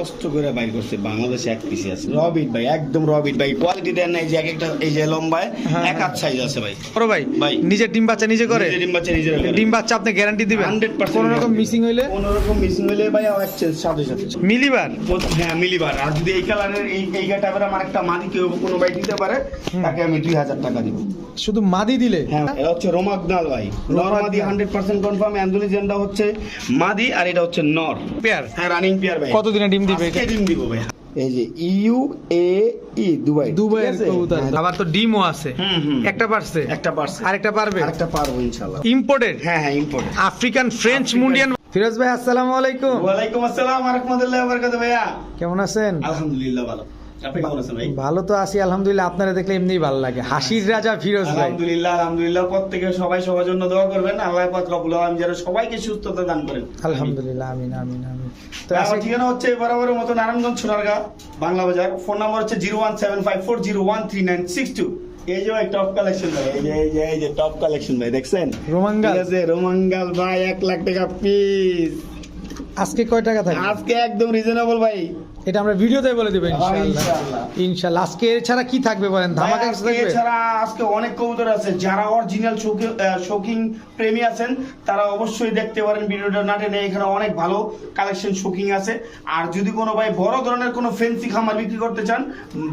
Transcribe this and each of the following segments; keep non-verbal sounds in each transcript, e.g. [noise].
কষ্ট করে বাইর করছে বাংলাদেশে এক পিসি আছে। রবিট ভাই একদম রবিট ভাই। কোয়ালিটি দেন নাই যে এক একটা এই যে লম্বায় হ্যাঁ, এক হাত সাইজ আছে ভাই। বড় ভাই ভাই। নিজের ডিম বাচ্চা নিজে করে? ডিম বাচ্চা নিজেরা করে। ডিম বাচ্চা আপনি গ্যারান্টি দিবেন? 100% কোনো রকম মিসিং হইলে? কোনো রকম মিসিং হলে ভাই এক্সচেঞ্জ সাথে সাথে। মিলিবার? হ্যাঁ মিলিবার। আর যদি এই কালারের এই এই টাইপের আমার একটা মাদি কেউ কোনো ভাই দিতে পারে তাকে আমি দুই হাজার টাকা দিব। শুধু মাদি দিলে? হ্যাঁ এটা হচ্ছে রোমাগনাল ভাই। নরমাদি হান্ড্রেড পার্সেন্ট কনফার্ম অ্যান্ডোলিজেনটা হচ্ছে মাদি আর এটা হচ্ছে নর। পেয়ার? হ্যাঁ রানিং পিয়ার ভাই। কতদিনে ডিম দিবে আজকে এটা ডিম দিব ভাই এই যে ইউ এ ই দুবাই। দুবাইয়ের কবুতর। হ্যাঁ, আবার তো ডিমও আছে। হুম, হুম। একটা পারছে। একটা পারছে। আরেকটা পারবে? আরেকটা পারব ইনশাআল্লাহ। ইম্পোর্টেড? হ্যাঁ হ্যাঁ ইম্পোর্ট আফ্রিকান ফ্রেঞ্চ মুন্ডিয়ান। ফিরোজ ভাই আসসালামু আলাইকুম। ওয়ালাইকুম আসসালাম ওয়া রাহমাতুল্লাহি ওয়া বারাকাতুহু ভাইয়া। কেমন আছেন? আলহামদুলিল্লাহ ভালো। ভালো তো আছি আলহামদুলিল্লাহ। আপনারা দেখলে এমনিই ভালো লাগে। হাসির রাজা ফিরোজ ভাই। আলহামদুলিল্লাহ আলহামদুলিল্লাহ। প্রত্যেকে সবাই সবার জন্য দোয়া করবেন। আল্লাহ পাক রব্বুল আলামিন যেন সবাইকে সুস্থতা দান করেন। আলহামদুলিল্লাহ আমিন আমিন আমিন। তো আমার ঠিকানা হচ্ছে বরাবরের মতো নারায়ণগঞ্জ সোনারগাঁ বাংলা বাজার। ফোন নাম্বার হচ্ছে zero one seven five four zero one three nine six two. এই যে ভাই টপ কালেকশন ভাই। এই যে এই যে এই যে টপ কালেকশন ভাই দেখছেন? রোমাঙ্গাল। ঠিক আছে রোমাঙ্গাল ভাই এক লাখ টাকা পিস আজকে কয় টাকা থাকে আজকে একদম রিজনেবল ভাই। এটা আমরা ভিডিওতে বলে দেবো হ্যাঁ, ইনশাআল্লাহ। ইনশাআল্লাহ। ইনশাআল্লাহ। আজকে এছাড়া কি থাকবে বলেন? ধামাকা কিছু থাকবে? এছাড়া আজকে অনেক কবুতর আছে যারা অরিজিনাল শৌকিং প্রেমী আছেন তারা অবশ্যই দেখতে পারেন ভিডিওটা না টেনে এখানে অনেক ভালো কালেকশন শোকিং আছে। আর যদি কোনো ভাই বড় ধরনের কোনো ফেন্সি খামার বিক্রি করতে চান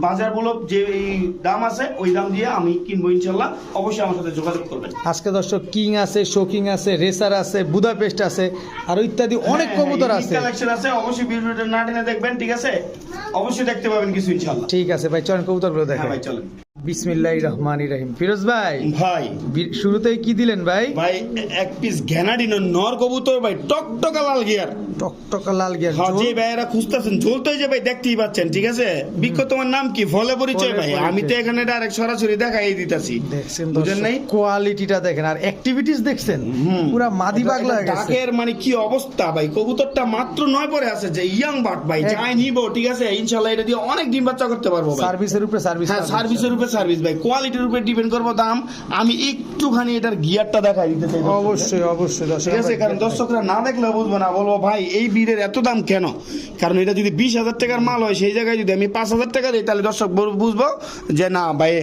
বাজার বলো যে এই দাম আছে ওই দাম দিয়ে আমি কিনবো ইনশাল্লাহ অবশ্যই আমার সাথে যোগাযোগ করবেন। আজকে দর্শক কিং আছে শোকিং আছে রেসার আছে বুদাপেস্ট আছে আর ইত্যাদি অনেক হ্যাঁ, কবুতর আছে। কালেকশন আছে অবশ্যই ভিডিওটা না টেনে দেখবেন ঠিক আছে? অবশ্যই দেখতে পাবেন কিছু ইনশাল্লাহ ঠিক আছে ভাই চলেন কবুতরগুলো হ্যাঁ দেখেন ভাই চলেন। বিসমিল্লাহির রহমানির রহিম। ফিরোজ ভাই ভাই। শুরুতেই কি দিলেন ভাই? ভাই এক পিস ঘ্যানাডিনো নর কবুতর ভাই টকটকা লাল গিয়ার টকটকা লাল গিয়ার হ্যাঁ যে ভাইয়েরা খুঁজতেছেন যে ভাই দেখতেই পাচ্ছেন ঠিক আছে? বিক্ষ তোমার নাম কি? ফলে পরিচয় ভাই। আমি তো এখানে ডাইরেক্ট সরাসরি দেখাই দিতেছি। দেখছেন বুঝেন নাই? কোয়ালিটিটা দেখেন। আর অ্যাক্টিভিটিস দেখছেন। পুরা মাদি পাগলা হয়ে গেছে। ডাকের মানে কি অবস্থা ভাই? কবুতরটা মাত্র নয় পরে আছে যে ইয়াং বাট ভাই যাই নিবো ঠিক আছে? ইনশাল্লাহ এটা দিয়ে অনেক ডিম বাচ্চা করতে পারব ভাই। সার্ভিসের উপরে সার্ভিস হ্যাঁ সার্ভিসের উপরে সার্ভিস ভাই কোয়ালিটির উপরে ডিপেন্ড করব দাম। আমি একটুখানি এটার গিয়ারটা দেখাই দিতে চাই অবশ্যই অবশ্যই ঠিক আছে কারণ দর্শকরা না দেখলে বুঝব না। বলব ভাই এই বিড়ের এত দাম কেন? কারণ এটা যদি বিশ হাজার টাকার মাল হয় সেই জায়গায় যদি আমি পাঁচ হাজার টাকা দিই তাহলে দর্শক বুঝব যে না ভাই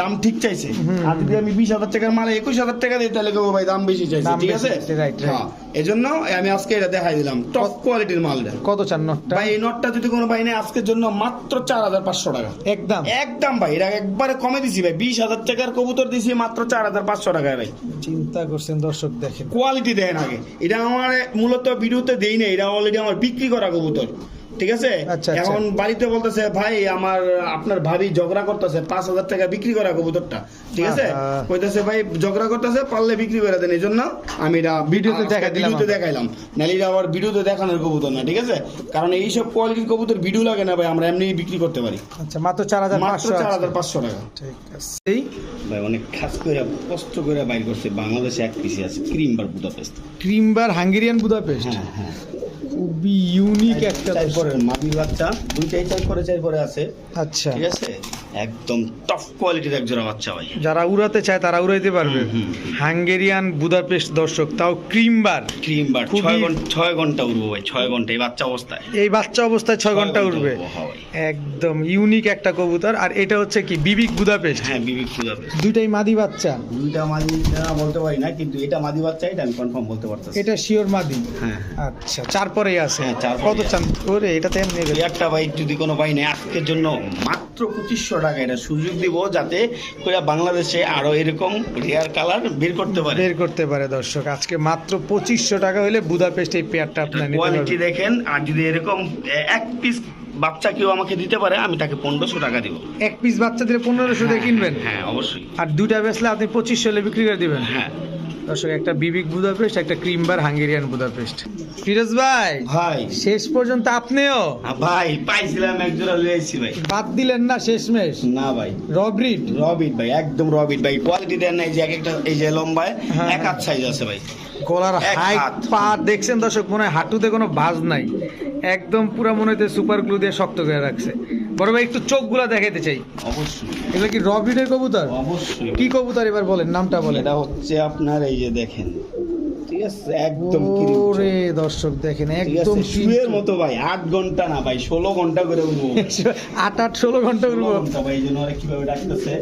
দাম ঠিক চাইছে। আর যদি আমি বিশ হাজার টাকার মাল একুশ হাজার টাকা দিই তাহলে ভাই দাম বেশি চাইছে। ঠিক আছে. হ্যাঁ। এই জন্য আমি আজকে এটা দেখাই দিলাম। টপ কোয়ালিটির মালটা কত চান নটটা? ভাই এই নটটা যদি কোনো ভাই নেই আজকের জন্য মাত্র চার হাজার পাঁচশো টাকা। একদম? একদম ভাই এটা একবারে কমে দিছি ভাই। বিশ হাজার টাকার কবুতর দিছি মাত্র চার হাজার পাঁচশো টাকায় ভাই। চিন্তা করছেন দর্শক দেখেন। কোয়ালিটি দেন আগে। এটা আমার মূলত ভিডিওতে দেই না এটা অলরেডি আমার বিক্রি করা কবুতর। ঠিক আছে? আচ্ছা, আচ্ছা। এখন বাড়িতে বলতেছে ভাই আমার আপনার ভাবি ঝগড়া করতেছে পাঁচ হাজার টাকা বিক্রি করা কবুতরটা। ঠিক আছে? কইতেছে ভাই ঝগড়া করতেছে পারলে বিক্রি করে দেন। এই জন্য আমি এটা ভিডিওতে দিলাম ভিডিওতে দেখাইলাম। নাহলে এটা আবার ভিডিওতে দেখানোর কবুতর না ঠিক আছে? কারণ এইসব কোয়ালিটির কবুতর ভিডিও লাগে না ভাই আমরা এমনি বিক্রি করতে পারি। আচ্ছা মাত্র চার হাজার মাত্র পাঁচশো চার হাজার পাঁচশো টাকা। ঠিক আছে। এই? ভাই অনেক খাস করে কষ্ট করে বাইর করছে বাংলাদেশে এক পিসি আছে cream bar Budapest cream bar Hungarian Budapest হ্যাঁ হ্যাঁ। খুবই ইউনিক একটা চাই দর্শক। মাদি বাচ্চা দুইটাই চাই করে চাই পরে আছে। আচ্ছা। ঠিক আছে? একদম টপ কোয়ালিটির এক জোড়া বাচ্চা ভাই। যারা উড়াতে চায় তারা উড়াইতে পারবে। হাঙ্গেরিয়ান বুদাপেস্ট দর্শক তাও ক্রিমবার ক্রিম বার খুবই- ছয় ঘণ্টা ছয় ঘণ্টা উঠবো ভাই ছয় ঘণ্টা এই বাচ্চা অবস্থায়। এই বাচ্চা অবস্থায় ছয় ঘণ্টা উড়বো, হ্যাঁ। একদম ইউনিক একটা কবুতর। আর এটা হচ্ছে কি বিবিক বুদাপেস্ট? হ্যাঁ বিবি খুদাবে দুইটাই মাদি বাচ্চা? দুইটা মাদি না বলতে পারি না কিন্তু এটা মাদি বাচ্চা এটা আমি কনফার্ম বলতে পারতেছি। এটা শিওর মাদি? হ্যাঁ আচ্ছা চার পরেই আছে। হ্যাঁ, কত চান? ওরে এটা তো এমনি একটা ভাই যদি কোনো ভাই নেই আজকের জন্য মাত্র পঁচিশশো টাকা এটা সুযোগ দিব যাতে করে বাংলাদেশে আরও এরকম রেয়ার কালার বের করতে পারে। বের করতে পারে দর্শক। আজকে মাত্র পঁচিশশো টাকা হলে বুদাপেস্ট এই পেয়ারটা আপনার কোয়ালিটি দেখেন আর যদি এরকম এক পিস বাচ্চা কেউ আমাকে দিতে পারে আমি তাকে পনেরোশো টাকা দিব। এক পিস বাচ্চা দিলে পনেরোশো দিয়ে কিনবেন? হ্যাঁ অবশ্যই। আর দুইটা বেচলে আপনি পঁচিশশো হলে বিক্রি করে দিবেন? হ্যাঁ। দর্শক একটা বিবিক বুদাপেস্ট একটা ক্রিমবার হাঙ্গেরিয়ান বুদাপেস্ট। ফিরোজ ভাই ভাই। শেষ পর্যন্ত আপনিও? ভাই পাইছিলাম এক জোড়া লয়ে ভাই। বাদ দিলেন না শেষমেশ? না ভাই। রবরিট? রবিট ভাই একদম রবিট ভাই। কোয়ালিটি দেন নাই যে এক একটা এই যে লম্বায় হ্যাঁ, এক হাত সাইজ আছে ভাই। গলার হাইট পা দেখছেন দর্শক মনে হয় হাঁটুতে কোনো ভাঁজ নাই। একদম পুরো মনে হচ্ছে সুপার গ্লু দিয়ে শক্ত করে রাখছে। বড় ভাই একটু চোখগুলা দেখাইতে চাই। অবশ্যই। এগুলো কি রবিনের কবুতর? অবশ্যই। কি কবুতর এবার বলেন নামটা বলেন। এটা হচ্ছে আপনার এই যে দেখেন আছে একদম ওরে দর্শক দেখেন একদম শুয়ের মতো ভাই ঘণ্টা না ভাই ষোলো ঘণ্টা করে উঠবো [laughs] আট আট ষোলো ঘণ্টা ষোলো উঠবো ভাই এই কীভাবে ডাকতেছে?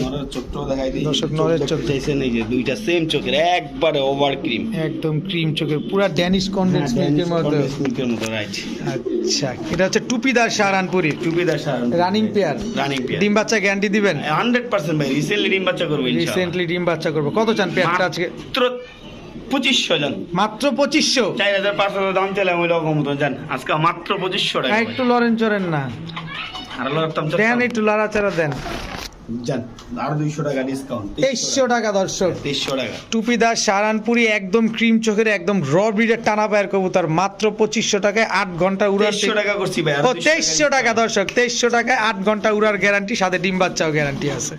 নরের চোখটাও দেখাই দিই। দর্শক, নরের চোখ। চাইছেন এই যে দুইটা সেম চোখের একবারে ওভার ক্রিম একদম ক্রিম চোখের পুরা ড্যানিশ কন্ডেন্স মিল্কের মতো। মিল্কের মতো রাইট আচ্ছা এটা হচ্ছে টুপিদার সাহারানপুরি টুপিদার সার রানিং পেয়ার রানিং পেয়ার ডিম বাচ্চা গ্যারান্টি দিবেন? হান্ড্রেড পার্সেন্ট ভাই রিসেন্টলি ডিম বাচ্চা করব ইনশাআল্লাহ। রিসেন্টলি ডিম বাচ্চা করব। কত চান পেয়ারটা আজকে? মাত্র পঁচিশশো জন। মাত্র পঁচিশশো? চার হাজার পাঁচশো দাম চলে আমি রকম মতো জান। আজকে মাত্র পঁচিশশো টাকা। একটু লরেন চরেন না। আর লড়তাম দেন একটু লাড়াচাড়া দেন। জান আর দুইশো টাকা ডিসকাউন্ট তেইশশো টাকা। দর্শক। তেইশশো টাকা। টুপিদার সারানপুরি একদম ক্রিম চোখের একদম র ব্রিডের টানা পায়ের কবুতর মাত্র পঁচিশশো টাকায় আট ঘণ্টা উড়ার টাকা করছি ভাই ও তেইশশো টাকা দর্শক তেইশশো টাকায় আট ঘণ্টা উড়ার গ্যারান্টি সাথে ডিম বাচ্চাও গ্যারান্টি আছে।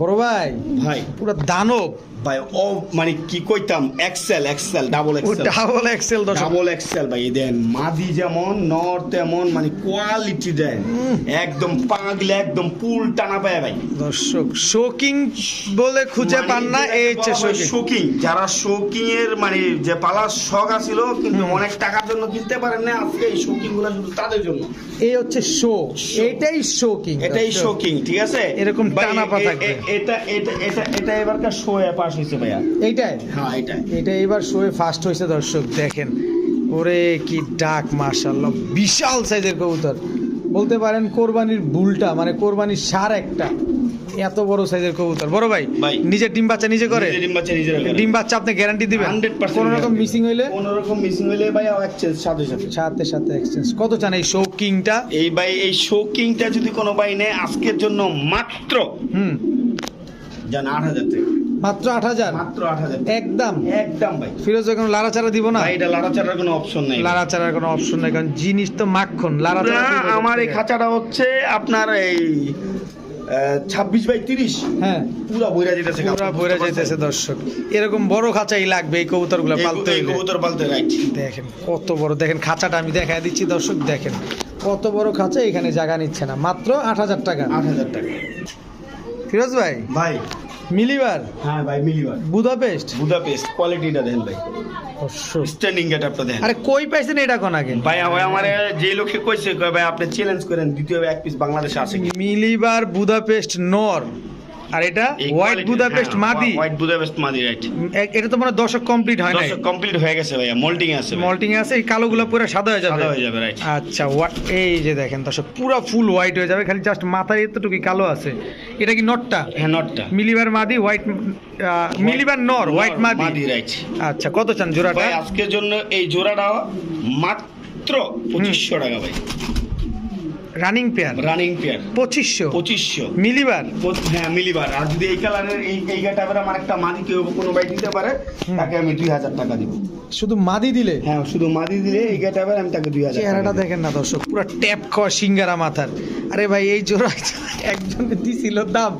বড় ভাই ভাই। পুরো দানব। ভাই ও মানে কি কইতাম? Excel excel double excel double excel double excel ভাই দেন মাদি যেমন নর তেমন মানে কোয়ালিটি দেন। একদম পাগলে একদম পুল টানা পায় ভাই। দর্শক শোকিং বলে খুঁজে পান না এই হচ্ছে শোকিং যারা শোকিং এর মানে যে পালার শখ আছিল কিন্তু অনেক টাকার জন্য কিনতে পারেন না আজকে এই শোকিংগুলো শুধু তাদের জন্য। এই হচ্ছে শো এটাই শোকিং এটাই শোকিং ঠিক আছে? এরকম টানা পা থাকবে। এটা এটা এটা এটা এবারকার শো পাস হয়েছে ভাইয়া? এইটাই? হ্যাঁ এটা এটা এবার শোয়ে ফার্স্ট হয়েছে দর্শক দেখেন। ওরে কি ডাক মাশাল্লাহ বিশাল সাইজের কবুতর। বলতে পারেন কোরবানির বুলটা মানে কোরবানির সার একটা। এত বড় সাইজের কবুতর। বড় ভাই। নিজের ডিম বাচ্চা নিজে করে? ডিম বাচ্চা নিজেরা করে। ডিম বাচ্চা আপনি গ্যারান্টি দিবেন? 100% কোন রকম মিসিং হইলে? কোনো রকম মিসিং হইলে ভাই এক্সচেঞ্জ সাথে সাথে। সাথে সাথে এক্সচেঞ্জ কত চান এই শো কিংটা এই ভাই এই শোকিংটা যদি কোনো ভাই নেয় আজকের জন্য মাত্র হুম। জান আট হাজার টাকা। মাত্র আট হাজার? মাত্র আট হাজার। একদম? একদম ভাই। ফিরোজ কোনো লাড়াচাড়া দিব না? এটা লাড়াচাড়ার কোনো অপশন নাই। লাড়াচাড়ার কোনো অপশন নাই কারণ জিনিস তো মাখন লাড়াচাড়া আমার এই খাঁচাটা হচ্ছে আপনার এই ছাব্বিশ বাই তিরিশ। হ্যাঁ। পুরা বইরা যেতেছে পুরা বইরা যাইতেছে দর্শক। এরকম বড় খাঁচাই লাগবে এই কবুতরগুলো পালতে এই কবুতর পালতে রাইট দেখেন কত বড় দেখেন খাঁচাটা আমি দেখা দিচ্ছি দর্শক দেখেন। কত বড় খাঁচা এখানে জায়গা নিচ্ছে না। মাত্র আট হাজার টাকা। আট হাজার টাকা। ফিরোজ ভাই? ভাই মিলিবার? হ্যাঁ ভাই মিলিবার। বুদাপেস্ট? বুদাপেস্ট কোয়ালিটিটা দেন ভাই। স্ট্যান্ডিং গেট আপটা দেন আরে কই পাইছেন এটা কোন আগে? ভাই ভাই আমার যে লোকে কইছে কয় ভাই আপনি চ্যালেঞ্জ করেন দ্বিতীয় এক পিস বাংলাদেশে আছে মিলিবার বুদাপেস্ট নর। আর এটা হোয়াইট বুদাপেস্ট মাদি হোয়াইট বুদাপেস্ট মাদি রাইট এটা তো মানে দশক কমপ্লিট হয় নাই। দর্শক কমপ্লিট হয়ে গেছে ভাইয়া মোল্ডিং আছে। মল্টিং আছে এই কালোগুলো পুরো সাদা হয়ে যাবে। সাদা হয়ে যাবে রাইট আচ্ছা এই যে দেখেন দর্শক পুরো ফুল হোয়াইট হয়ে যাবে খালি জাস্ট মাথায় এতটুকু কালো আছে। এটা কি নটটা? হ্যাঁ নটটা। মিলিবার মাদি হোয়াইট মিলিবার নর হোয়াইট মাদি। মাদি রাইট আচ্ছা কত চান জোড়াটা? ভাই আজকের জন্য এই জোড়াটা মাত্র পঁচিশশো টাকা ভাই। রানিং পেয়ার রানিং পেয়ার পঁচিশশো। পঁচিশশো। মিলিবার। হ্যাঁ মিলিবার। আর যদি এই কালারের এই এই টাইপের আমার একটা মাদি কেউ কোনো ভাই দিতে পারে তাকে আমি দুই হাজার টাকা দিব। শুধু মাদি দিলে? হ্যাঁ শুধু মাদি দিলে এই টাইপের আমি তাকে দুই হাজার চেহারাটা দেখেন না দর্শক পুরো ট্যাপ খাওয়া সিঙ্গারা মাথার। আরে ভাই এই জোড়া [laughs] একজন দিছিল দাম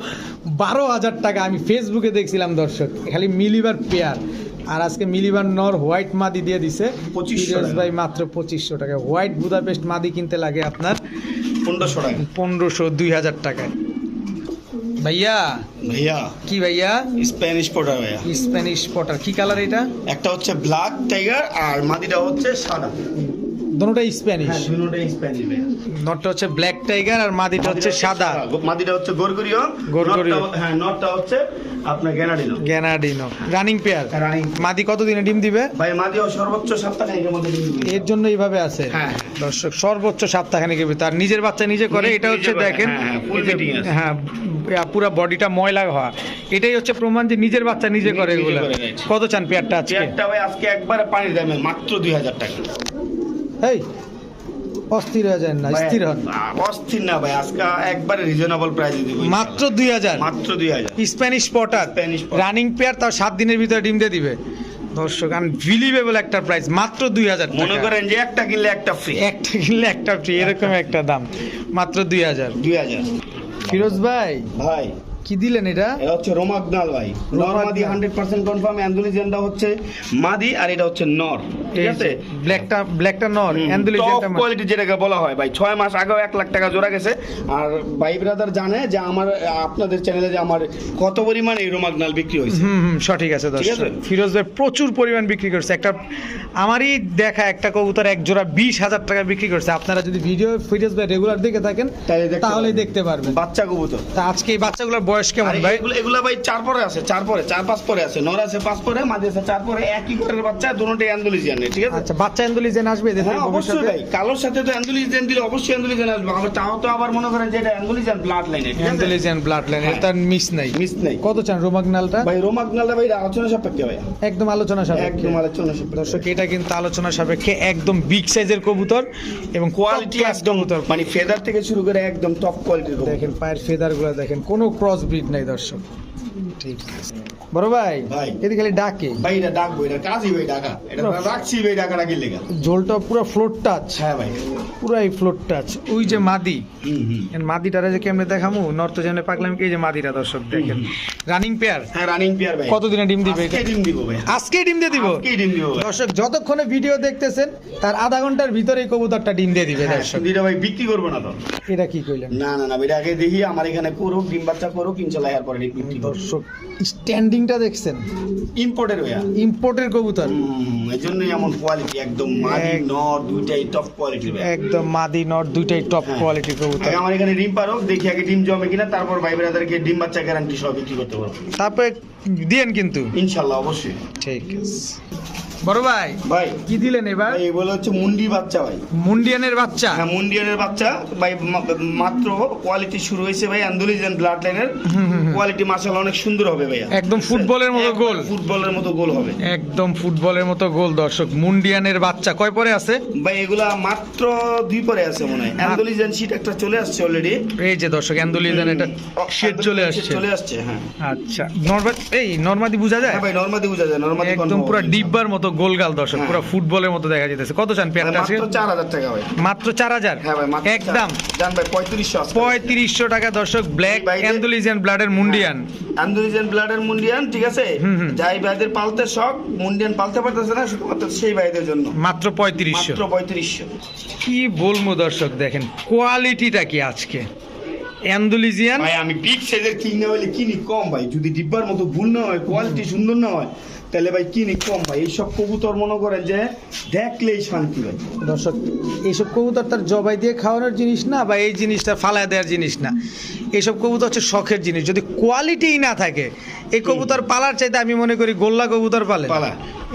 বারো হাজার টাকা। আমি ফেসবুকে দেখছিলাম দর্শক খালি মিলিবার পেয়ার আর আজকে মিলিবার নর হোয়াইট মাদি দিয়ে দিছে। 2500 ফিরোজ টাকা। ভাই মাত্র পঁচিশশো টাকা। হোয়াইট বুদাপেস্ট মাদি কিনতে লাগে আপনার। পনেরোশো টাকা। পনেরোশো দুই হাজার টাকায়। ভাইয়া? ভাইয়া। কি ভাইয়া? স্প্যানিশ পটার ভাইয়া। স্প্যানিশ পটার কি কালার এটা? একটা হচ্ছে ব্ল্যাক টাইগার আর মাদিটা হচ্ছে সাদা। দুটোটাই স্প্যানিশ হ্যাঁ দুটোটাই স্প্যানিশ নটটা হচ্ছে ব্ল্যাক টাইগার আর মাদিটা হচ্ছে সাদা। মাদিটা হচ্ছে গরগরিও গরগরিও। হ্যাঁ নটটা হচ্ছে আপনার গ্যানাডিনো গ্যানাডিনো রানিং পেয়ার মাদি কতদিনে ডিম দিবে? ভাই মাদিও সর্বোচ্চ সপ্তাহের মধ্যে ডিম দিবে। এর জন্য এইভাবে আছে? হ্যাঁ। দর্শক সর্বোচ্চ সপ্তাহখানেক তার নিজের বাচ্চা নিজে করে এটা হচ্ছে দেখেন হ্যাঁ, হ্যাঁ। হ্যাঁ পুরো বডিটা ময়লা হওয়া। এটাই হচ্ছে প্রমাণ যে নিজের বাচ্চা নিজে করে এগুলো। কত চান পেয়ারটা আজকে? চেয়ারটা ভাই আজকে একবারে পানির দামে মাত্র দুই হাজার টাকা। এই অস্থির হয়ে যায় না স্থির হন। অস্থির না ভাই আজকে একবারে রিজনেবল প্রাইসে দিব মাত্র দুই হাজার। মাত্র দুই হাজার। স্প্যানিশ পটার রানিং পেয়ার তাও সাত দিনের ভিতরে ডিম দিয়ে দিবে। দর্শক আনবিলিভেবল একটা প্রাইস মাত্র দুই হাজার মনে করেন যে একটা কিনলে একটা ফ্রি একটা কিনলে একটা ফ্রি এরকম একটা দাম। মাত্র দুই হাজার। দুই হাজার। ফিরোজ ভাই ভাই। কি দিলেন এটা? এটা হচ্ছে রোমাগনাল ভাই। নর। মাদি হান্ড্রেড পার্সেন্ট কনফার্ম অ্যান্ডোলিজেনটা হচ্ছে মাদি আর এটা হচ্ছে নর। ঠিক আছে? ব্ল্যাকটা ব্ল্যাকটা নর টপ অ্যান্ডুলিজেনটা কোয়ালিটি যেটাকে বলা হয় ভাই ছয় মাস আগেও এক লাখ টাকা জোড়া গেছে। আর ভাই ব্রাদার জানে যে আমার আপনাদের চ্যানেলে যে আমার কত পরিমাণ এই রোমাগনাল বিক্রি হয়েছে। হুম হুম সঠিক আছে দর্শক? ফিরোজ ভাই প্রচুর পরিমাণ বিক্রি করছে। একটা আমারই দেখা একটা কবুতর এক জোড়া বিশ হাজার টাকা বিক্রি করছে। আপনারা যদি ভিডিও ফিরোজ ভাই রেগুলার দেখে থাকেন তাহলে দেখতে তাহলেই পারবেন। দেখতে পারবেন। বাচ্চা কবুতর। তা আজকে এই বাচ্চাগুলোর বয়স কেমন ভাই? এগুলো ভাই চার পরে আছে চার পরে চার পাঁচ পরে আছে নর আছে পাঁচ পরে মাঝে আছে চার পরে একই করে বাচ্চা দুটোই অ্যান্ডোলিজিয়ান ঠিক আছে? আচ্ছা বাচ্চা এন্ডুলিজেন আসবে হ্যাঁ অবশ্যই ভাই কালোর সাথে তো অ্যান্ডোলিজিয়ান দিলে অবশ্যই অ্যান্ডোলিজিয়ান আসবে আবার তাও তো আবার মনে করেন যে এটা অ্যান্ডোলিজিয়ান ব্লাড লাইনে আছে? Blood line. তার মিস নাই। মিস নাই। কত চান রোমাগনালটা ভাই রোমাগনালটা ভাই আলোচনা সাপেক্ষে ভাই একদম আলোচনা সাপেক্ষে। একদম আলোচনা সাপেক্ষে। দর্শক এটা কিন্তু আলোচনা সাপেক্ষে একদম বিগ সাইজের কবুতর এবং কোয়ালিটি একদম মানে ফেদার থেকে শুরু করে একদম টপ কোয়ালিটির দেখেন পায়ের ফেদারগুলো দেখেন কোনো ক্রস ব্রিড নাই দর্শক। ঠিক আছে। বড় ভাই ভাই। এদিকে খালি ডাকে। ভাই এটা ডাকবো এটা কাজই ভাই ডাকা। এটা রাখছি ভাই ডাকা ডাকির লেগা। ঝোলটা পুরো ফ্লোর টাচ হ্যাঁ ভাই। পুরাই ফ্লোর টাচ ওই যে মাদি। হুম হুম। এর মাদিটারে যে কেমনে দেখামু? নর্থ জেনে পাকলাম কি যে মাদিটা দর্শক দেখেন। রানিং পেয়ার হ্যাঁ রানিং পেয়ার ভাই। কতদিনে ডিম দিবে আজকে ডিম দিব ভাই। আজকেই ডিম দিয়ে দিব? আজকেই ডিম দিব দর্শক যতক্ষণে ভিডিও দেখতেছেন তার আধা ঘণ্টার ভিতরে কবুতরটা ডিম দিয়ে দিবে হ্যাঁ, দর্শক। ভাই বিক্রি করব না তো। এটা কি কইলেন? না না না এটা আগে দেখি আমার এখানে করুক ডিম বাচ্চা করুক ইনশাল্লাহ এরপরে বিক্রি করব। দর্শক স্ট্যান্ডিংটা দেখছেন? ইম্পোর্টের ভাইয়া। ইম্পোর্টের কবুতর। এজন্যই এমন কোয়ালিটি একদম মাদি নর দুইটাই টপ কোয়ালিটির একদম মাদি নর দুইটাই টপ। কোয়ালিটির কবুতর। আমার এখানে ডিম পারো দেখি আগে ডিম জমে কিনা তারপর ভাই ব্রাদারকে ডিম বাচ্চা গ্যারান্টি সব বিক্রি করতে পারব। তারপরে দিয়েন কিন্তু। ইনশাআল্লাহ অবশ্যই। ঠিক আছে। বড় ভাই ভাই। কি দিলেন এবার? ভাই এগুলো হচ্ছে মুন্ডি বাচ্চা ভাই। মুন্ডিয়ানের বাচ্চা? হ্যাঁ মুন্ডিয়ানের বাচ্চা। ভাই মাত্র কোয়ালিটি শুরু হয়েছে ভাই ব্লাড লাইনের কোয়ালিটি অনেক সুন্দর হবে ভাইয়া। একদম ফুটবলের মতো গোল। ফুটবলের মতো গোল হবে। একদম ফুটবলের মতো গোল দর্শক। মুন্ডিয়ানের বাচ্চা কয় পরে আছে? ভাই এগুলা মাত্র দুই পরে আছে মনে হয়। অ্যান্ডোলিজেন শীট একটা চলে আসছে অলরেডি এই যে দর্শক অ্যান্ডুলিজান এটা শেড চলে আসছে। চলে আসছে হ্যাঁ। আচ্ছা। নরমাল এই নরমাদি বুঝা যায়? হ্যাঁ ভাই নরমাদি বুঝা যায় নরমাদি একদম পুরো ডিব্বার মতো গোলগাল দর্শক হ্যাঁ। পুরো ফুটবলের মতো দেখা যেতেছে কত চান পেয়ারটা চার হাজার টাকা ভাই। মাত্র চার হাজার? হ্যাঁ ভাই একদম। জান ভাই পঁয়ত্রিশশো আছে পঁয়ত্রিশশো টাকা দর্শক ব্ল্যাক অ্যান্ডুলিজিয়ান ব্লাডের মুন্ডিয়ান। অ্যান্ডোলিজেন ব্লাডের মুন্ডিয়ান ঠিক আছে। যাই ভাইদের পালতে শখ মুন্ডিয়ান পালতে পারতেছে না শুধুমাত্র সেই ভাইদের জন্য। মাত্র পঁয়ত্রিশশো। মাত্র পঁয়ত্রিশশো। কি বলব দর্শক দেখেন কোয়ালিটিটা কি আজকে? অ্যান্ডুলিজিয়ান ভাই আমি বিগ সাইজের কিং না হলে কিনি কম ভাই। যদি ডিব্বার মতো ভুল না হয় কোয়ালিটি সুন্দর না হয় তাহলে ভাই কিনি কম ভাই? এইসব কবুতর মনে করেন যে দেখলেই শান্তি ভাই। দর্শক এইসব কবুতর তার জবাই দিয়ে খাওয়ানোর জিনিস না বা এই জিনিসটা ফালায় দেওয়ার জিনিস না? এইসব কবুতর হচ্ছে শখের জিনিস। যদি কোয়ালিটিই না থাকে এই কবুতর পালার চাইতে আমি মনে করি গোল্লা কবুতর পালে পালা।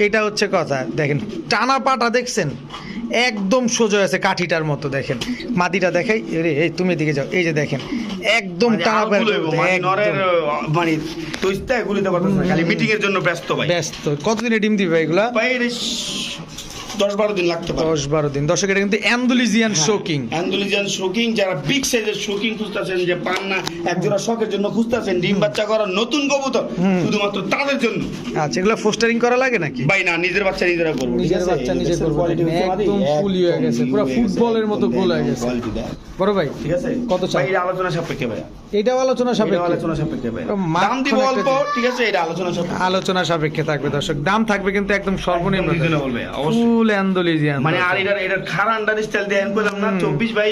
এটা হচ্ছে কথা। দেখেন টানা পাটা দেখছেন? একদম সোজা আছে কাঠিটার মতো দেখেন। মাটিটা দেখাই রে এই তুমি এদিকে যাও এই যে দেখেন একদম টানা মানে নরের তৈস্তায় গুলিতে পারতেছে না, খালি মিটিং এর জন্য ব্যস্ত ভাই। ব্যস্ত। কতদিনে ডিম দিবে এগুলা? দশ বারো দিন লাগতে পারে। দশ বারো দিন। দর্শক এটা কিন্তু Andalusian. Show king Andalusian show king যারা বিগ সাইজের শোকিং খুঁজতেছেন যে পান না একজোড়া শখের জন্য খুঁজতেছেন ডিম বাচ্চা করার নতুন কবুতর শুধুমাত্র তাদের জন্য। আচ্ছা এগুলো ফোস্টারিং করা লাগে নাকি? ভাই না নিজের বাচ্চা নিজেরা করব নিজের বাচ্চা নিজে করব। একদম ফুলি হয়ে গেছে, পুরো ফুটবলের মতো গোল হয়ে গেছে। বড় ভাই ঠিক আছে? কত চাই? এটা আলোচনা সাপেক্ষে ভাই এটাও আলোচনা এটা সাপেক্ষে। আলোচনা সাপেক্ষে ভাই দাম দিব অল্প ঠিক আছে? এটা আলোচনা সাপেক্ষে। আলোচনা সাপেক্ষে থাকবে দর্শক। দাম থাকবে কিন্তু একদম সর্বনিম্ন ভাই, অবশ্যই। ফুল অ্যান্ডোলিজিয়ান মানে আর এটার এটার স্টাইল না চব্বিশ বাই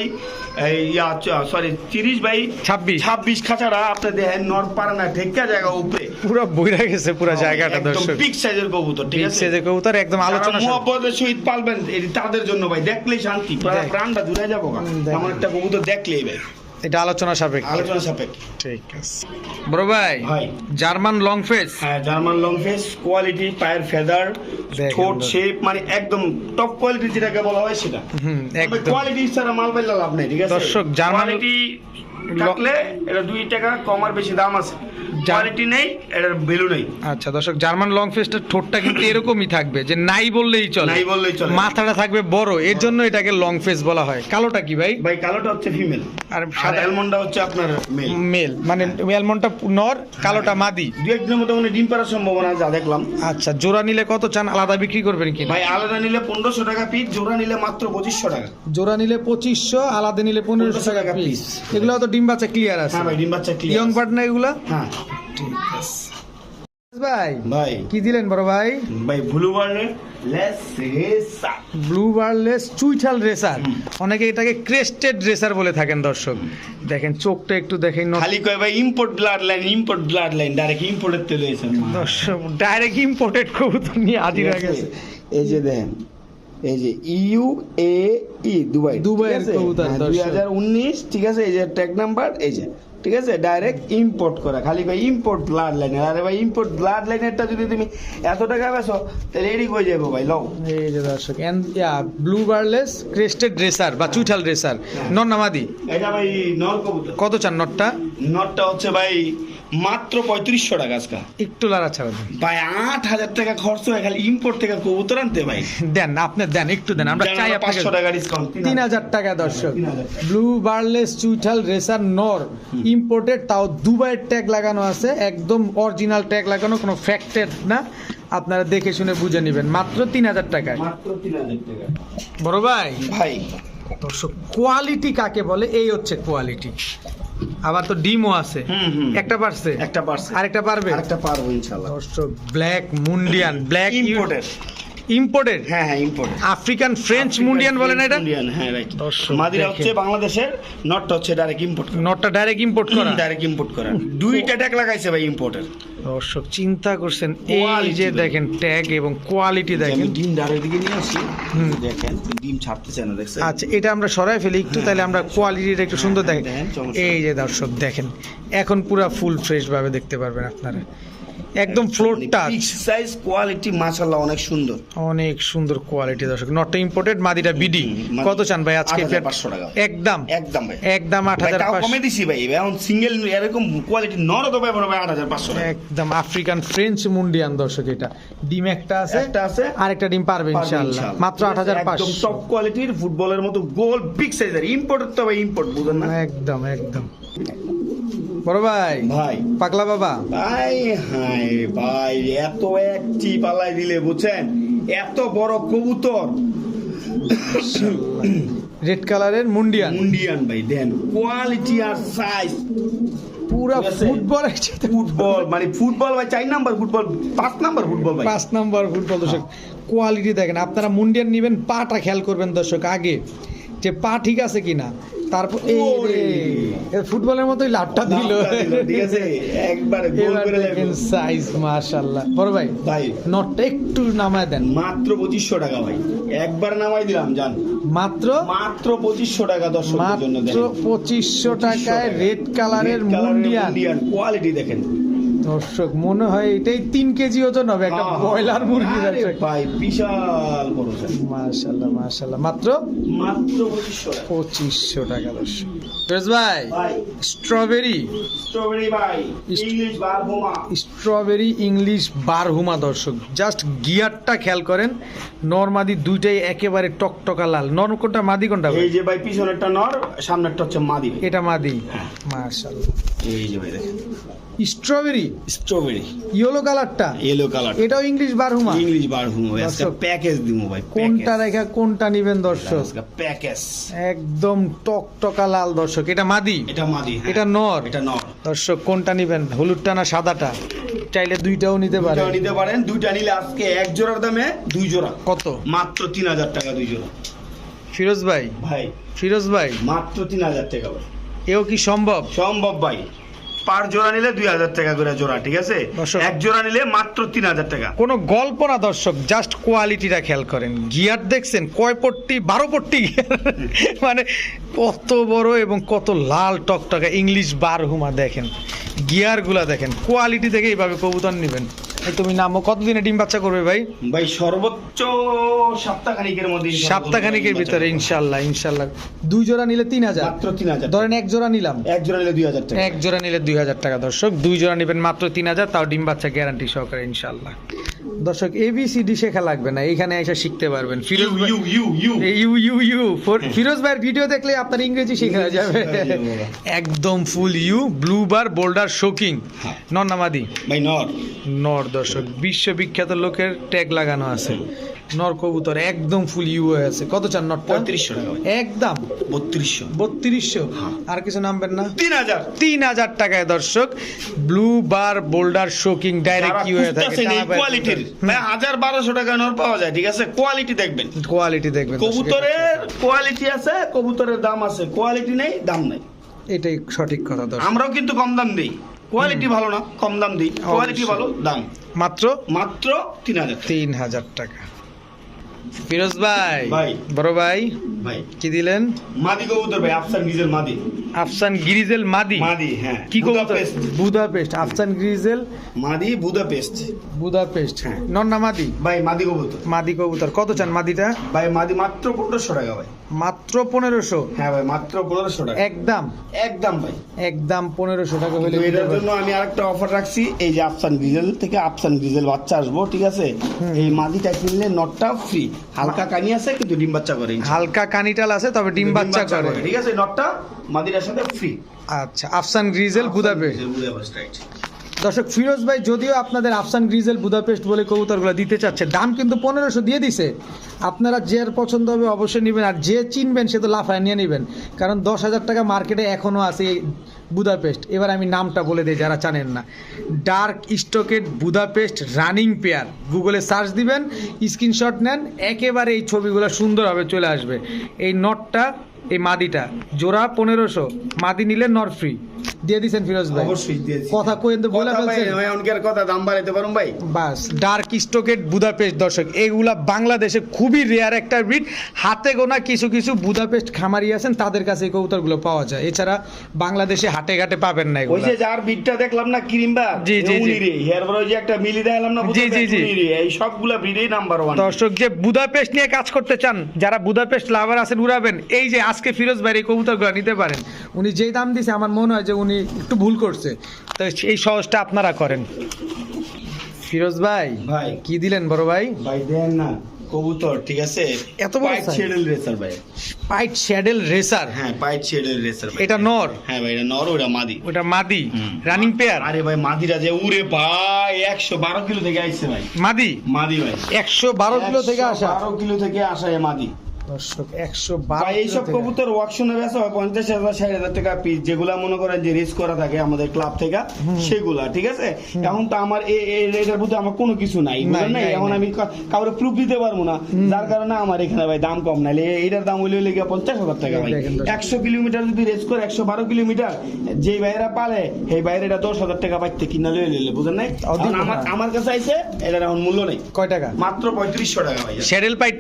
ইয়া সরি তিরিশ বাই ছাব্বিশ। ছাব্বিশ খাঁচারা আপনি দেখেন নর পারে না ঢেকা জায়গা উপরে। পুরো বইরা গেছে পুরো জায়গাটা একদম দর্শক। বিগ সাইজের কবুতর ঠিক আছে? সাইজের কবুতর একদম আলোচনা। মোহাম্মদের সহিত পালবেন তাদের জন্য ভাই দেখলেই শান্তি। প্রাণটা জুড়ে যাব। এমন একটা কবুতর দেখলেই ভাই। এটা আলোচনা সাপেক্ষে। আলোচনা সাপেক্ষে। ঠিক আছে। বড় ভাই ভাই। জার্মান লং ফেস হ্যাঁ জার্মান লং ফেস কোয়ালিটি পায়ের ফেদার ঠোঁট শেপ মানে একদম টপ কোয়ালিটি যেটাকে বলা হয় সেটা। হুম একদম। কোয়ালিটি ছাড়া মাল পাইলে লাভ নেই ঠিক আছে? দর্শক, জার্মান- কোয়ালিটি থাকলে এটা দুই টাকা কম আর বেশি দাম আছে। কোয়ালিটি নেই এটার ভ্যালু নেই। আচ্ছা দর্শক জার্মান লং ফেস্টের ঠোঁটটা কিন্তু এরকমই থাকবে যে নাই বললেই চলে। নাই বললেই চলে। মাথাটা থাকবে বড় এর জন্য এটাকে লং ফেস বলা হয়। কালোটা কি ভাই? ভাই কালোটা হচ্ছে ফিমেল আর সাদা অ্যালমন্ডটা হচ্ছে আপনার মেল মেল মানে অ্যালমন্ডটা নর কালোটা মাদি। দু একদিনের মধ্যে মানে ডিম পাড়ার সম্ভাবনা যা দেখলাম। আচ্ছা জোড়া নিলে কত চান? আলাদা বিক্রি করবেন কি ভাই আলাদা নিলে পনেরোশো টাকা পিস জোড়া নিলে মাত্র পঁচিশশো টাকা। জোড়া নিলে পঁচিশশো আলাদা নিলে পনেরোশো টাকা পিস এগুলো তো ডিম বাচ্চা ক্লিয়ার আছে। হ্যাঁ ভাই ডিম বাচ্চা ইয়ং ক্লিয়ার পার্টনার এগুলা? হ্যাঁ। ঠিক আছে। ভাই ভাই। কি দিলেন বড় ভাই? ভাই ব্লু বার্ডের লেস রেসা ব্লু বার্লেস চুইঠাল রেসার অনেকে এটাকে ক্রেস্টেড রেসার বলে থাকেন দর্শক। দেখেন চোখটা একটু দেখেন ন- খালি কয় ভাই import blood line import blood line direct ইম্পোর্টের তেল হয়েছে দর্শক ডাইরেক্ট ইম্পোর্টেড কবুতর নিয়ে হাজির হয়ে গেছে। এই যে দেখেন এই যে ইউ এ ই দুবাই কবুতর, দর্শক। দুই হাজার উনিশ ঠিক আছে? এই যে ট্যাগ নাম্বার এই যে ঠিক আছে? ডাইরেক্ট ইম্পোর্ট করা খালি ভাই ইম্পোর্ট ব্লাড লাইনের আরে ভাই ইম্পোর্ট ব্লাড লাইনেরটা যদি তুমি এত টাকা বেছো তাহলে এডি হয়ে যাব ভাই লও। এই যে দর্শক ব্লু বার্লেস ক্রেস্টেড রেসার বা চুইঠাল রেসার নর নামাদি। এটা ভাই নর কবুতর। কত চান নটটা? নটটা হচ্ছে ভাই মাত্র পঁয়ত্রিশশো টাকা আজকা। একটু লাড়া ছাড়া দেন ভাই আট হাজার টাকা খরচ হয় খালি ইম্পোর্ট থেকে কবুতর আনতে ভাই দেন আপনি দেন একটু দেন আমরা চাই পাঁচশো টাকা ডিসকাউন্ট তিন হাজার। টাকা দর্শক। ব্লু বার্লেস চুইঠাল রেসার নর ইম্পোর্টেড তাও দুবাইয়ের ট্যাগ লাগানো আছে একদম অরিজিনাল ট্যাগ লাগানো কোনো ফ্যাক্টেড না। আপনারা দেখে শুনে বুঝে নেবেন মাত্র তিন হাজার টাকায়। মাত্র তিন হাজার টাকা। বড় ভাই। ভাই। দর্শক কোয়ালিটি কাকে বলে? এই হচ্ছে কোয়ালিটি আবার তো ডিমও আছে। একটা পারছে? একটা পারছে। আরেকটা পারবে? আরেকটা পারব ইনশাল্লাহ। দর্শক ব্ল্যাক মুন্ডিয়ান ব্ল্যাক ইম্পোর্টেড ইম্পোর্টেড হ্যাঁ হ্যাঁ ইম্পোর্টেড আফ্রিকান ফ্রেঞ্চ মুন্ডিয়ান বলে না এটা? ইন্ডিয়ান হ্যাঁ রাইট মাদিরা দেখেন। হচ্ছে বাংলাদেশের নটটা হচ্ছে ডাইরেক্ট ইম্পোর্ট নটটা ডাইরেক্ট ইম্পোর্ট করা। [clears throat] ডাইরেক্ট ইম্পোর্ট করা। দুইটা ট্যাগ লাগাইছে ভাই ইম্পোর্টের দর্শক চিন্তা করছেন এই যে দেখেন। দেখেন ট্যাগ এবং কোয়ালিটি দেখেন আমি ডিম ডারের দিকে নিয়ে আসি। দেখেন ডিম ছাড়তেছে না দেখছেন? আচ্ছা এটা আমরা সরাই ফেলি। একটু তাহলে আমরা কোয়ালিটিটা একটু সুন্দর দেখেন। দেখেন, এই যে দর্শক দেখেন। এখন পুরো ফুল ফ্রেশ ভাবে দেখতে পারবেন আপনারা। একদম ফ্লোর টাচ সাইজ কোয়ালিটি মাশাআল্লাহ অনেক সুন্দর। অনেক সুন্দর কোয়ালিটি দর্শক। নট ইম্পোর্টেড মাদিটা বিডি কত চান ভাই আজকে 8,500 টাকা। একদম। একদম ভাই। একদম আট ভাই, হাজার তাও কমে দিছি ভাই। এখন সিঙ্গেল এরকম কোয়ালিটি নর তো ভাই ভাই আট হাজার পাঁচশো টাকা। একদম আফ্রিকান ফ্রেঞ্চ মুন্ডিয়ান দর্শক এটা। ডিম একটা আছে একটা আছে। আরেকটা ডিম পারবে ইনশাআল্লাহ। মাত্র আট হাজার একদম পাঁচশো। টপ কোয়ালিটির ফুটবলের মতো গোল বিগ সাইজের ইম্পোর্টের তো ভাই ইম্পোর্ট বুঝেন না? একদম একদম। বড় ভাই ভাই। পাগলা বাবা। ভাই হাই ভাই এত একটি পালাই দিলে বুঝছেন? এত বড় কবুতর। রেড কালারের মুন্ডিয়ান। ইন্ডিয়ান ভাই দেন কোয়ালিটি আর সাইজ পুরা ফুটবল ফুটবল মানে ফুটবল ভাই চার নাম্বার ফুটবল পাঁচ নাম্বার ফুটবল ভাই। পাঁচ নাম্বার ফুটবল দর্শক কোয়ালিটি দেখেন। আপনারা মুন্ডিয়ান নেবেন পাটা খেয়াল করবেন দর্শক আগে। যে পা ঠিক আছে কিনা তারপর এই ফুটবলের মতোই লাটটা দিল। ঠিক আছে? একবার গোল করে সাইজ মাশাআল্লাহ। বড় ভাই ভাই। নটটা একটু নামায় দেন। মাত্র পঁচিশশো টাকা ভাই। একবার নামাই দিলাম জান। মাত্র? মাত্র পঁচিশশো টাকা দর্শকদের জন্য মাত্র পঁচিশশো টাকায় রেড কালারের মুন্ডিয়ান। কোয়ালিটি দেখেন। দর্শক মনে হয় এটাই তিন কেজি ওজন হবে একটা ব্রয়লার মুরগি ভাই বিশাল বড়। মাশাল্লাহ মাশাল্লাহ। মাত্র? মাত্র পঁচিশশো টাকা। দর্শক। ফিরোজ ভাই স্ট্রবেরি। স্ট্রবেরি ভাই ইংলিশ বারবোমা স্ট্রবেরি ইংলিশ বারহুমা দর্শক। জাস্ট গিয়ারটা খেয়াল করেন নরমাদি দুইটাই একেবারে টকটকা লাল। নর কোনটা মাদি কোনটা এই যে ভাই পিছনেরটা নর সামনেরটা হচ্ছে মাদি এটা মাদি। হ্যাঁ। মাশাল্লাহ। এই যে ভাই দেখেন। স্ট্রবেরি। স্ট্রবেরি। ইয়েলো কালারটা ইয়েলো কালার এটাও ইংলিশ বারহুমা ইংলিশ বারবোমা ভাই। আজকে প্যাকেজ দিমু ভাই কোনটা রেখা কোনটা নিবেন দর্শক? প্যাকেজ একদম টকটকা লাল দর্শক। এটা মাদি? এটা মাদি হ্যাঁ। এটা নর? এটা নর। দর্শক কোনটা নিবেন? হলুদটা না সাদাটা? চাইলে দুইটাও নিতে পারে দুইটাও নিতে পারেন। দুইটা নিলে আজকে এক জোড়ার দামে দুই জোড়া। কত? মাত্র তিন হাজার টাকা দুই জোড়া। ফিরোজ ভাই? ভাই। ফিরোজ ভাই? মাত্র তিন হাজার টাকা ভাই। এও কি সম্ভব? সম্ভব ভাই। পার জোড়া নিলে দুই হাজার টাকা করে জোড়া ঠিক আছে? এক জোড়া নিলে মাত্র তিন হাজার টাকা। কোনো গল্প না দর্শক জাস্ট কোয়ালিটিটা খেয়াল করেন। গিয়ার দেখছেন কয় পট্টি? বারো পট্টি [laughs] মানে কত বড় এবং কত লাল টকটকা ইংলিশ বারহুমা দেখেন। গিয়ারগুলা দেখেন কোয়ালিটি দেখে এইভাবে কবুতর নেবেন। তুমি নামো। কতদিনে ডিম বাচ্চা করবে ভাই? ভাই সর্বোচ্চ সপ্তাহখানিকের মধ্যে সপ্তাহখানিকের ভিতরে ইনশাল্লাহ ইনশাল্লাহ। দুই জোড়া নিলে তিন হাজার? মাত্র তিন হাজার ধরেন এক জোড়া নিলাম। এক জোড়া নিলে দুই হাজার টাকা। এক জোড়া নিলে দুই হাজার টাকা দর্শক। দুই জোড়া নেবেন মাত্র তিন হাজার তাও ডিম বাচ্চা গ্যারান্টি সহকারে ইনশাল্লাহ। দর্শক এবিসিডি শেখা লাগবে না এখানে এসে শিখতে পারবেন। ফিরোজ ইউ ইউ ইউ ইউ ইউ ইউ ফিরোজ ভাইয়ের ভিডিও দেখলে আপনার ইংরেজি শেখা যাবে। হয়ে। একদম ফুল ইউ ব্লু বার বোল্ডার শোকিং হ্যাঁ। ভাই নর। নর দর্শক বিশ্ববিখ্যাত লোকের ট্যাগ লাগানো আছে। নর কবুতর একদম ফুল ইউ হয়ে আছে। কত চান নটটা? পঁয়ত্রিশশো টাকা। একদম। বত্রিশশো। বত্রিশশো? হ্যাঁ। আর কিছু নামবেন না? তিন হাজার। তিন হাজার টাকায় দর্শক ব্লু বার বোল্ডার শোকিং ডাইরেক্ট হয়ে থাকে কোয়ালিটির হাজার বারোশো টাকা নর পাওয়া যায় ঠিক আছে? কোয়ালিটি দেখবেন। কোয়ালিটি দেখবেন কবুতরের কোয়ালিটি আছে কবুতরের দাম আছে। কোয়ালিটি নেই দাম নেই। এটাই সঠিক কথা দর্শক। আমরাও কিন্তু কম দাম দিই। কোয়ালিটি ভালো না কম দাম দিই। কোয়ালিটি ভালো দাম। মাত্র? মাত্র তিন হাজার তিন হাজার টাকা। ফিরোজ ভাই ভাই। বড় ভাই ভাই। কি দিলেন? মাদি কবুতর ভাই আফসার নিজের মাদি। আফসান গিরিজেল মাদি। মাদি হ্যাঁ। কি বুদাপেস্ট। বুদাপেস্ট আফসান গিরিজেল মাদি বুদাপেস্ট। বুদাপেস্ট। নন্না মাদি? ভাই মাদি কবুতর। মাদি কবুতর। কত চান মাদিটা? ভাই মাদি মাত্র পনেরোশো টাকা ভাই। মাত্র পনেরোশো? হ্যাঁ ভাই মাত্র পনেরোশো টাকা। একদম? একদম ভাই। একদম পনেরোশো টাকা হলে এটার জন্য আমি আরেকটা অফার রাখছি। এই যে আফসান গ্রিজেল থেকে আফসান গ্রিজেল বাচ্চা আসব ঠিক আছে? এই মাদিটা কিনলে নটটা ফ্রি হালকা কানি আছে কিন্তু ডিম বাচ্চা করে হালকা কানিটাল আছে তবে ডিম বাচ্চা করে। ঠিক আছে? নটটা মাদিটার সাথে ফ্রি আচ্ছা আফসান গ্রিজেল বুদাপেস্ট। দর্শক ফিরোজ ভাই যদিও আপনাদের আফসান গ্রিজেল বুদাপেস্ট বলে কবুতরগুলো দিতে চাচ্ছে দাম কিন্তু পনেরোশো দিয়ে দিছে। আপনারা যে আর পছন্দ হবে অবশ্যই নেবেন আর যে চিনবেন সে তো লাফায় নিয়ে নেবেন। কারণ দশ হাজার টাকা মার্কেটে এখনও আছে এই বুদাপেস্ট। এবার আমি নামটা বলে দিই যারা জানেন না। ডার্ক স্টকেট বুদাপেস্ট রানিং পেয়ার। গুগলে সার্চ দিবেন স্ক্রিনশট নেন একেবারে এই ছবিগুলো সুন্দরভাবে চলে আসবে। এই নটটা এই মাদিটা। জোড়া পনেরোশো মাদি নিলে নর ফ্রি দিয়ে দিছেন ফিরোজ ভাই। অবশ্যই দিয়েছি কথা কইন তো বলে ফেলছেন। ভাই, অনেকের কথা দাম বাড়াইতে পারুন ভাই। বাস। ডার্ক স্টকেট বুদাপেস্ট দর্শক এগুলা বাংলাদেশে খুবই রেয়ার একটা ব্রিড হাতে গোনা কিছু কিছু বুদাপেস্ট খামারি আছেন তাদের কাছে এই কবুতরগুলো পাওয়া যায়। এছাড়া বাংলাদেশে হাটে ঘাটে পাবেন না এগুলো। ওই যে যার বিটটা দেখলাম না ক্রিমবা জি, জি, জি। উনি রে হেয়ার বড় যে একটা মিলি দেখালাম না জি, জি, জি। এই সবগুলা ব্রিডেই নাম্বার ওয়ান দর্শক যে বুদাপেস্ট নিয়ে কাজ করতে চান যারা বুদাপেস্ট লাভার আছেন উড়াবেন। এই যে আজকে ফিরোজ ভাই এই কবুতরগুলো নিতে পারেন। উনি যেই দাম দিছে আমার মনে হয় যে উনি একটু ভুল করছে। তো এই সহজটা আপনারা করেন। ফিরোজ ভাই ভাই। কি দিলেন বড় ভাই? ভাই দেন না কবুতর ঠিক আছে? এত বড় পাইট শেডেল রেসার ভাই। Pied saddle racer? হ্যাঁ পাইট শেডেল রেসার ভাই। এটা নর? হ্যাঁ ভাই এটা নর ওটা মাদি। ওটা মাদি? রানিং পেয়ার আরে ভাই মাদিরা যে উড়ে ভাই একশো বারো কিলো থেকে আসছে ভাই। মাদি? মাদি ভাই। একশো বারো কিলো থেকে আসা? বারো কিলো থেকে আসা এই মাদি। দর্শক একশো এইসব কবুতর ওয়াকশনে বেচা হয় পঞ্চাশ হাজার ষাট হাজার টাকা পিস যেগুলা মনে করেন যে রিস্ক করা থাকে আমাদের ক্লাব থেকে সেগুলা ঠিক আছে? এখন তো আমার এ- এ- এটার প্রতি আমার কোনো কিছু নাই না এখন আমি কাউরে প্রুফ দিতে পারব না। যার কারণে আমার এখানে ভাই দাম কম নাইলে এ- এটার দাম হইলে লেগে পঞ্চাশ হাজার টাকা ভাই। একশো কিলোমিটার যদি রেস করে একশো বারো কিলোমিটার যে বাইরা পালে সেই বাইরে এটা দশ হাজার টাকা পাইতে কিনা লয়ে নিলে বুঝেন নাই? আমার আমার কাছে আইছে এটার এখন মূল্য নেই। কয় টাকা? মাত্র পঁয়ত্রিশশো টাকা ভাই। পাইট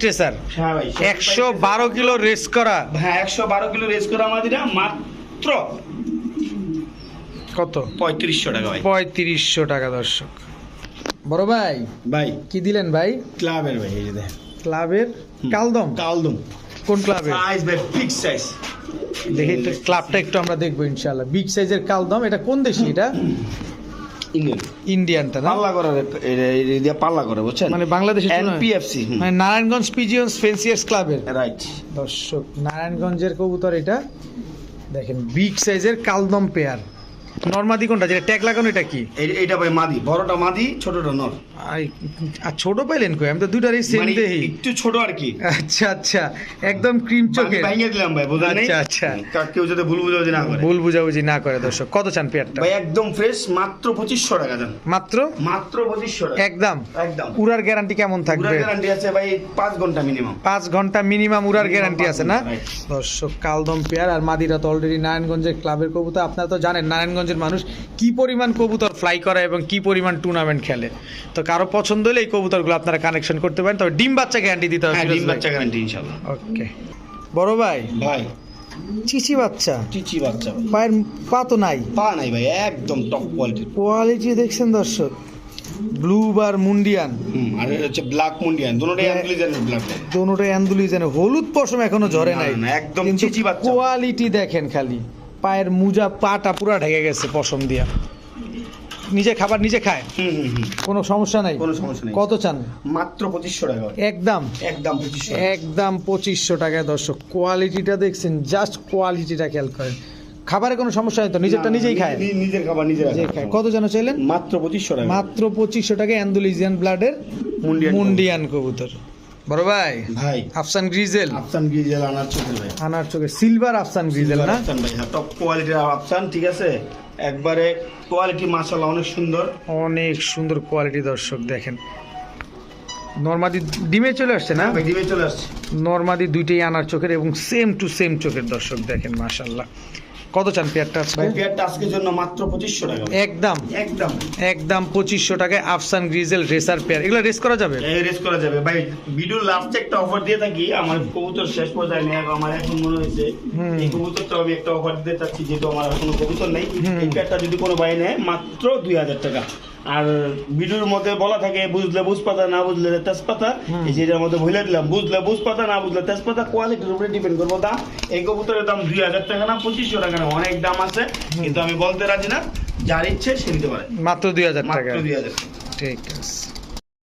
হ্যাঁ ভাই একশো বারো কিলো রেস করা। হ্যাঁ একশো বারো কিলো রেস করা আমাদের মাত্র কত? পঁয়ত্রিশশো টাকা ভাই। পঁয়ত্রিশশো টাকা দর্শক। বড় ভাই ভাই। কি দিলেন ভাই? ক্লাবের ভাই এই যে ক্লাবের? কালদম? কালদম। কোন ক্লাবের? সাইজ ভাই বিগ সাইজ দেখি ক্লাবটা একটু আমরা দেখব ইনশাল্লাহ বিগ সাইজের কালদম এটা কোন দেশি এটা? ইন্ডিয়ান ইন্ডিয়ানটা না? পাল্লা করে এটা এটা পাল্লা করে বুঝছেন? মানে? এনপিএফসি মানে নারায়ণগঞ্জ পিজিয়ন্স ফেন্সিয়ার্স ক্লাবের রাইট দর্শক নারায়ণগঞ্জের কবুতর এটা। দেখেন বিগ সাইজের কালদম পেয়ার। নর্মাদি কোনটা? যেটা ট্যাগ লাগানো এটা কি? এটা ভাই মাদি বড়টা মাদি ছোটটা নর। আর ছোট পাইলেন কই? আমি তো সেম মানে দেহি। একটু ছোট আর কি। আচ্ছা আচ্ছা একদম ক্রিম চোখে ভাঙিয়ে দিলাম ভাই আচ্ছা, আচ্ছা। কেউ যাতে ভুল বুঝাবুঝি না করে। ভুল বুঝাবুঝি না করে দর্শক। কত চান পেয়ারটা? ভাই একদম ফ্রেশ মাত্র পঁচিশশো টাকা দেন মাত্র? মাত্র পঁচিশশো টাকা। একদম? একদম। উড়ার গ্যারান্টি কেমন থাকবে? গ্যারান্টি আছে ভাই পাঁচ ঘণ্টা মিনিমাম পাঁচ ঘণ্টা মিনিমাম উড়ার গ্যারান্টি আছে না? দর্শক কালদম পেয়ার আর মাদিরা তো অলরেডি নারায়ণগঞ্জের ক্লাবের কবুতর। আপনারা তো জানেন নারায়ণগঞ্জের মানুষ কি পরিমাণ কবুতর ফ্লাই করে এবং কি পরিমাণ টুর্নামেন্ট খেলে। তো কারও পছন্দ হলে এই কবুতরগুলো আপনারা কানেকশন করতে পারেন। তবে ডিম বাচ্চা গ্যারান্টি দিতে হবে হ্যাঁ ডিম বাচ্চা গ্যারান্টি ইনশাল্লাহ। ওকে বড় ভাই? ভাই। চিচি বাচ্চা? চিচি বাচ্চা। পায়ের পা তো নাই? পা নাই ভাই একদম টপ কোয়ালিটির কোয়ালিটি দেখছেন দর্শক। ব্লু বার মুন্ডিয়ান আর এটা হচ্ছে ব্ল্যাক মুন্ডিয়ান দুটোটাই হ্যাঁ। অ্যান্ডুলিজেনের ব্ল্যাক দোনোটাই অ্যান্ডুলিজেনে হলুদ পশম এখনও ঝরে নাই। একদম চিচি বাচ্চা। কোয়ালিটি দেখেন খালি। পায়ের মুজা পাটা পুরা ঢেকে গেছে পশম দিয়া। নিজে খাবার নিজে খায়? কোনো সমস্যা নাই? কোনো সমস্যা নেই। কত চান? মাত্র পঁচিশশো টাকা। একদম। একদম একদম পঁচিশশো টাকায় দর্শক কোয়ালিটিটা দেখছেন জাস্ট কোয়ালিটিটা খেয়াল করেন। খাবারে কোনো সমস্যা নেই তো? নিজেরটা নিজেই খায়? নিজের খাবার নিজেই খায় কত যেন চাইলেন? মাত্র পঁচিশশো টাকা। মাত্র পঁচিশশো টাকা অ্যান্ডুলিজিয়ান ব্লাডের মুন্ডিয়ান কবুতর। বড় ভাই ভাই। আফসান গ্রিজেল। আফসান গিজেল আনার চোখের ভাই। আনার চোখে সিলভার আফসান গ্রিজেল না? আফসান ভাই হ্যাঁ টপ কোয়ালিটির আফসান ঠিক আছে? একবারে কোয়ালিটি মাসাল অনেক সুন্দর। অনেক সুন্দর কোয়ালিটি দর্শক দেখেন। নর্মাদি ডিমে চলে আসছে না? ডিমে চলে আসছে। নর্মাদি দুইটাই আনার চোখের এবং সেম টু সেম চোখের দর্শক দেখেন মাশাল্লাহ কত চান পেয়ারটা আজকে পেয়ারটা আজকের জন্য মাত্র পঁচিশশো টাকা। একদম। একদম। একদম পঁচিশশো টাকায় আফসান গ্রিজেল রেসার পেয়ার। এগুলো রেস করা যাবে? রেস করা যাবে। ভাই ভিডিও লাস্টে একটা অফার দিয়ে থাকি। আমার কবুতর শেষ পর্যায়ে নেই আমার এখন মনে হয়েছে এই কবুতরটা আমি একটা অফার দিতে চাচ্ছি যেহেতু আমার কোনো কবুতর নেই। এই পেয়ারটা যদি কোনো ভাই নেয় মাত্র দুই হাজার টাকা। আর ভিডিওর মধ্যে বলা থাকে বুঝলে বুঝ পাতা না বুঝলে তেজপাতা। এই যেটার মধ্যে ভুলে দিলাম বুঝলে বুঝ পাতা না বুঝলে তেজপাতা কোয়ালিটির উপরে ডিপেন্ড করব। দাম এই কবুতরের দাম দুই হাজার টাকা না পঁচিশশো টাকা না অনেক দাম আছে। কিন্তু আমি বলতে রাজি না যার ইচ্ছে সে নিতে পারে। মাত্র দুই হাজার টাকা। মাত্র দুই হাজার। ঠিক আছে।